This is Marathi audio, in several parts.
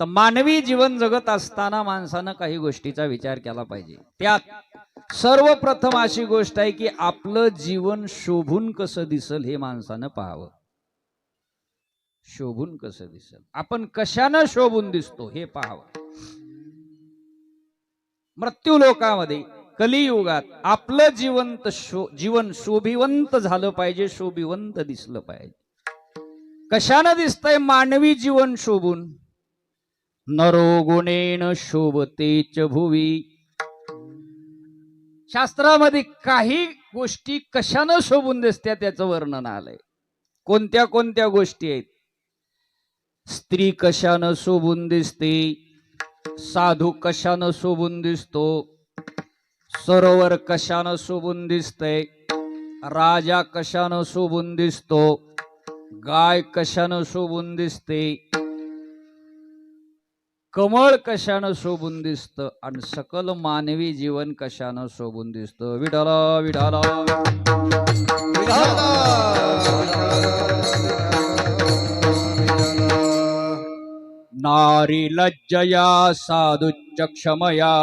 तर मानवी जीवन जगत असताना माणसानं काही गोष्टीचा विचार केला पाहिजे. त्यात सर्वप्रथम अशी गोष्ट आहे की आपलं जीवन शोभून कसं दिसल हे माणसानं पाहावं. शोभून कसं दिसल? आपण कशानं शोभून दिसतो हे पाहावं. मृत्यू लोकामध्ये कलियुगात आपलं जिवंत शो जीवन शोभिवंत झालं पाहिजे शोभिवंत दिसलं पाहिजे. कशानं दिसतंय मानवी जीवन शोभून? नरो गुणेन शोभतेच भुवी. शास्त्रामध्ये काही गोष्टी कशानं शोभून दिसत्या त्याचं वर्णन आलंय. कोणत्या कोणत्या गोष्टी आहेत? स्त्री कशानं शोभून दिसते? साधू कशानं शोभून दिसतो? सरोवर कशानं शोभून दिसतंय? राजा कशानं शोभून दिसतो? गाय कशानं शोभून दिसते? कमळ कशानं शोभून दिसतं आणि सकल मानवी जीवन कशानं शोभून दिसतं? विठाला विठाला नारी लज्जया साधुच्च क्षमया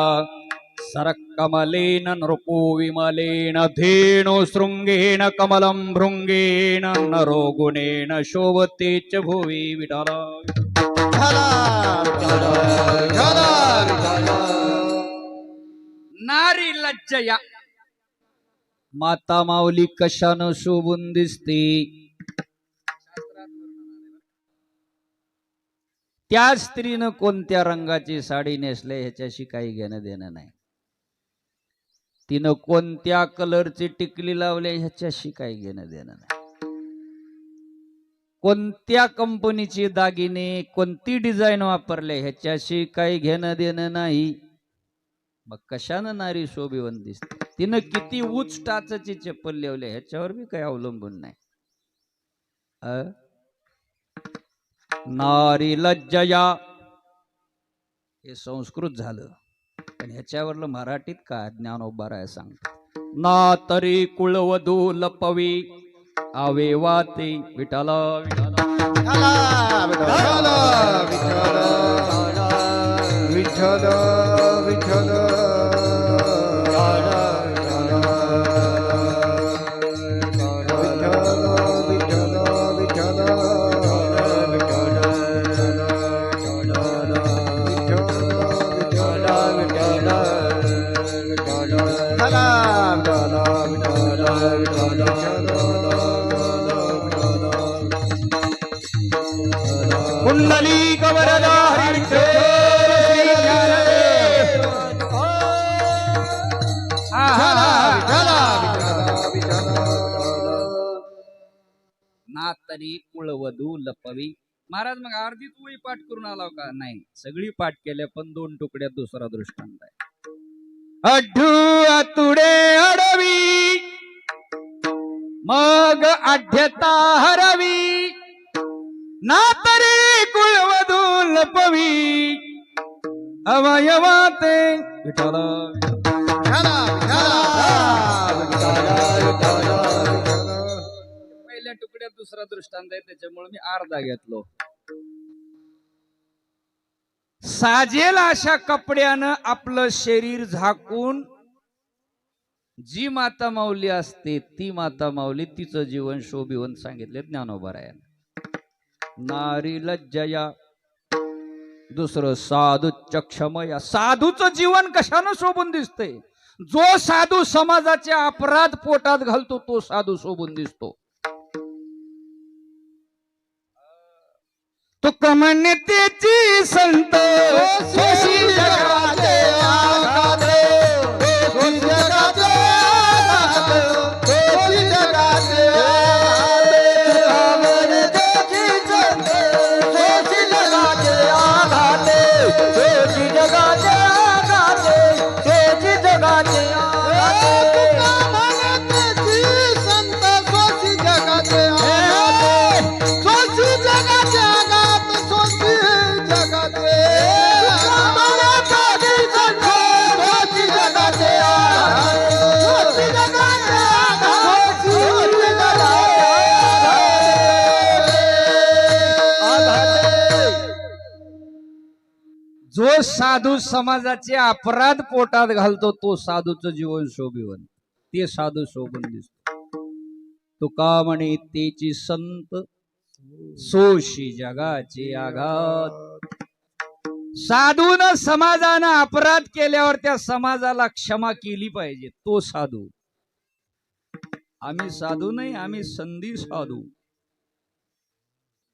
सरकमलेन नृपो विमलेन धेनु शृङ्गेन कमलं भृङ्गेण नरो गुणेन शोभते च भुवि विठाला नारी लज्जया. माता माऊली कशानं शोभून दिसते? त्या स्त्रीनं कोणत्या रंगाची साडी नेसले ह्याच्याशी काही घेणं देणं नाही. तिनं कोणत्या कलरची टिकली लावले ह्याच्याशी काही घेणं देणं नाही. कोणत्या कंपनीची दागिने कोणती डिझाईन वापरले ह्याच्याशी काही घेणं देणं नाही. मग कशानं नारी शोभिवन दिसते? तिनं किती उच टाचची चप्पल लिवले ह्याच्यावर बी काही अवलंबून नाही. अ? नारी लज्जया. हे संस्कृत झालं. पण ह्याच्यावरलं मराठीत काय ज्ञानोबाराय सांगतो ना तरी कुळवधू लपवी आवे वाते विठाला विठाला विठाला विठाला विठाला कुंडली कवरदा. ना तरी कुळवधू लपवी. महाराज मग अर्धी तुळी पाठ करून आला का? नाही सगळी पाठ केल्या पण दोन तुकड्यात दुसरा दृष्टांत आहे. अड्डू आतुडे अडवी मग आढ्यता हरवी. ना तरी कुळवधू लपवी. अवयवाते विठाला पहिल्या तुकड्यात दुसरा दृष्टांत आहे त्याच्यामुळे मी अर्धा घेतलो. साजेल अशा कपड्यानं आपलं शरीर झाकून जी माता माऊली असते ती माता माऊली तिचं जीवन शोभिवन सांगितले ज्ञानोबरायानं. नारी लज्जया. दुसरं साधू चक्षमया. साधूचं जीवन कशानं शोभून दिसतंय? जो साधू समाजाचे अपराध पोटात घालतो तो साधू शोभून दिसतो. तो कमन्यतेची संत. जो साधू समाजाचे अपराध पोटात घालतो तो साधूचं जीवन शोभिवन. ते साधू शोभून दिसतो. तुका म्हणे तेची संत सोशी जगाचे आघात. साधून समाजानं अपराध केल्यावर त्या समाजाला क्षमा केली पाहिजे. तो साधू. आम्ही साधू नाही आम्ही संधी साधू.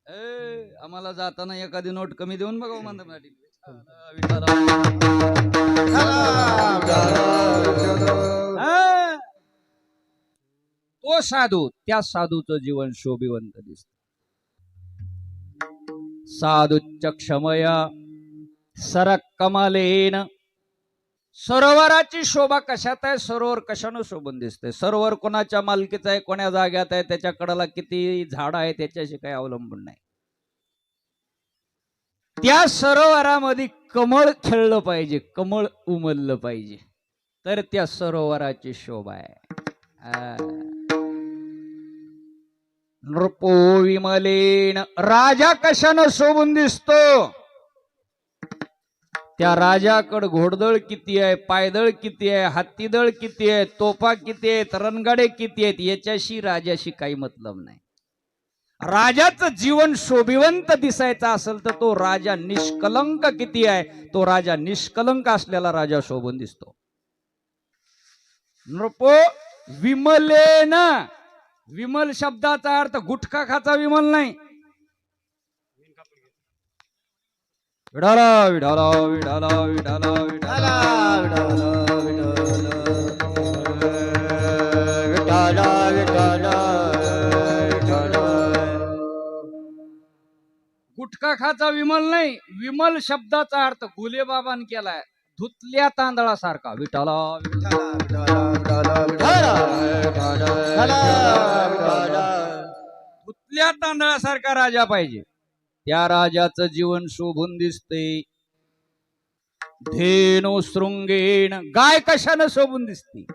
ए आम्हाला जाताना एखादी नोट कमी देऊन बघा म्हणतो तो साधू त्या साधूचं जीवन शोभिवंत दिसत. साधुच्च क्षमया सरक कमालेन. सरोवराची शोभा कशात आहे? सरोवर कशानं शोभून दिसते सरोवर कोणाच्या मालकीचं आहे? कोण्या जाग्यात आहे? त्याच्या कडाला किती झाड आहे त्याच्याशी काही अवलंबून नाही. त्या सरोवरामध्ये कमळ खेळलं पाहिजे कमळ उमललं पाहिजे. तर त्या सरोवराची शोभा आहे. नृपो विमलेन राजा कशानं शोभून दिसतो? त्या राजाकडं घोडदळ किती आहे पायदळ किती आहे हत्तीदळ किती आहे तोफा किती आहेत रणगाडे किती आहेत याच्याशी राजाशी काही मतलब नाही. राजाचं जीवन शोभिवंत दिसायचं असेल तर तो राजा निष्कलंक किती आहे? तो राजा निष्कलंक असलेला राजा शोभून दिसतो. नृपो विमलेन. विमल शब्दाचा अर्थ गुटखा खाचा विमल नाही. विढाला विढाला विढाला विढाला विढाला गुटखा खाचा विमल नाही. विमल शब्दाचा अर्थ गुलेबाबान केलाय. धुतल्या तांदळासारखा. विठाला धुतल्या तांदळासारखा राजा पाहिजे. त्या राजाचं जीवन शोभून दिसते. धेनो शृंगेन गाय कशानं शोभून दिसते?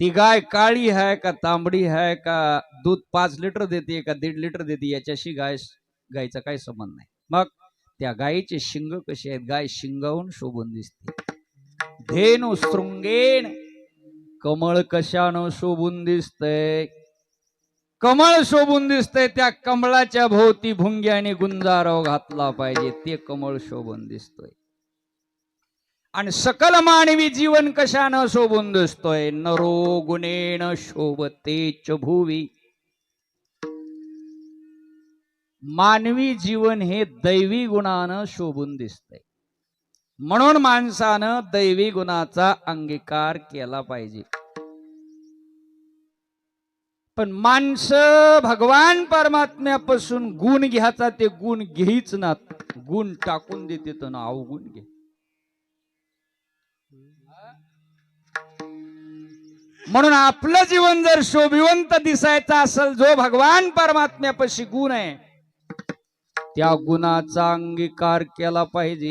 ती गाय काळी आहे का तांबडी आहे का? दूध पाच लिटर देते का? दीड लिटर देते? याच्याशी गाय गायचा काही संबंध नाही. मग त्या गायीचे शिंग कसे आहेत? गाय शिंगावून शोभून दिसते. धेनु शृंगेण कमळ कशानं शोभून दिसतंय? कमळ शोभून दिसतंय त्या कमळाच्या भोवती भुंग्याने गुंजारव घातला पाहिजे ते कमळ शोभून दिसतोय. आणि सकल मानवी जीवन कशानं शोभून दिसतोय? नरो गुणेन शोभतेच भुवी. मानवी जीवन हे दैवी गुणानं शोभून दिसतंय. म्हणून माणसानं दैवी गुणाचा अंगीकार केला पाहिजे. पण माणसं भगवान परमात्म्यापासून गुण घ्यायचा ते गुण घेईच ना गुण टाकून देते तर ना अवगुण घे. म्हणून आपलं जीवन जर शोभिवंत दिसायचं असेल जो भगवान परमात्म्यापाशी गुण आहे त्या गुणाचा अंगीकार केला पाहिजे.